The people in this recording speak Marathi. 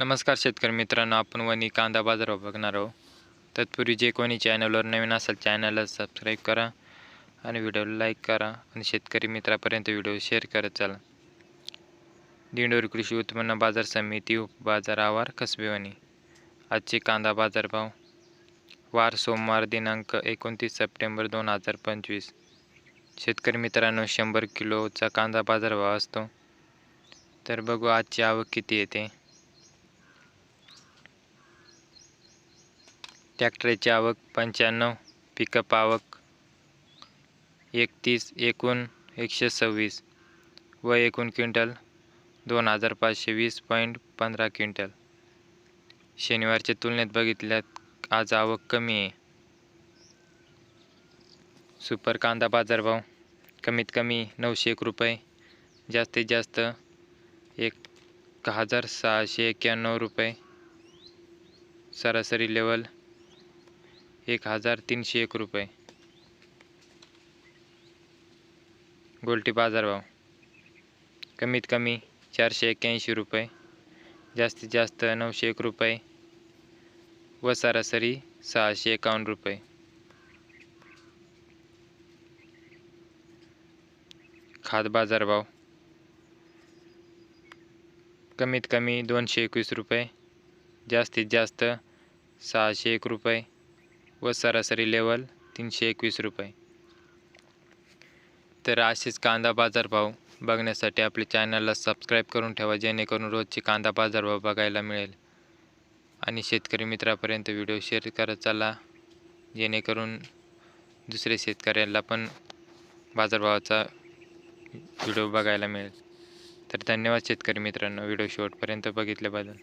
नमस्कार शेतकरी मित्रांनो आपण वणी कांदा बाजार बघणार आहोत. तत्पूर्वी जे कोणी चॅनलवर नवीन असेल चॅनलला सबस्क्राईब करा आणि व्हिडिओला लाईक करा आणि शेतकरी मित्रापर्यंत व्हिडिओ शेअर करत चला. दिंडोरी कृषी उत्पन्न बाजार समिती बाजार आवार कसबेवानी आजचे कांदा बाजारभाव वार सोमवार दिनांक एकोणतीस सप्टेंबर दोन हजार पंचवीस. शेतकरी मित्रांनो शंभर किलोचा कांदा बाजारभाव असतो. तर बघू आजची आवक किती येते. ट्रॅक्टरची आवक पंच्याण्णव पिकअप आवक एकतीस एकूण एकशे सव्वीस व एकूण क्विंटल दोन हजार पाचशे वीस पॉईंट पंधरा क्विंटल. शनिवारच्या तुलनेत बघितल्यात आज आवक कमी आहे. सुपर कांदा बाजारभाव कमीत कमी नऊशे एक रुपये जास्तीत जास्त एक हजार सहाशे एक्क्याण्णव रुपये. सरासरी लेवल एक हजार तीनशे एक रुपये. गोल्टी बाजारभाव कमीत कमी चारशे एक्क्याऐंशी रुपये. जास्तीत जास्त नऊशे एक रुपये. व सरासरी सहाशे एकावन्न रुपये. खाद बाजारभाव कमीत कमी दोनशे एकवीस रुपये. जास्तीत जास्त सहाशे एक रुपये. व सरासरी लेवल तीनशे एकवीस रुपये. तर असेच कांदा बाजारभाव बघण्यासाठी आपल्या चॅनलला सबस्क्राईब करून ठेवा जेणेकरून रोजचे कांदा बाजारभाव बघायला मिळेल. आणि शेतकरी मित्रापर्यंत व्हिडिओ शेअर करत चाला जेणेकरून दुसऱ्या शेतकऱ्यांना पण बाजारभावाचा व्हिडिओ बघायला मिळेल. तर धन्यवाद शेतकरी मित्रांनो व्हिडिओ शेवटपर्यंत बघितल्याबद्दल.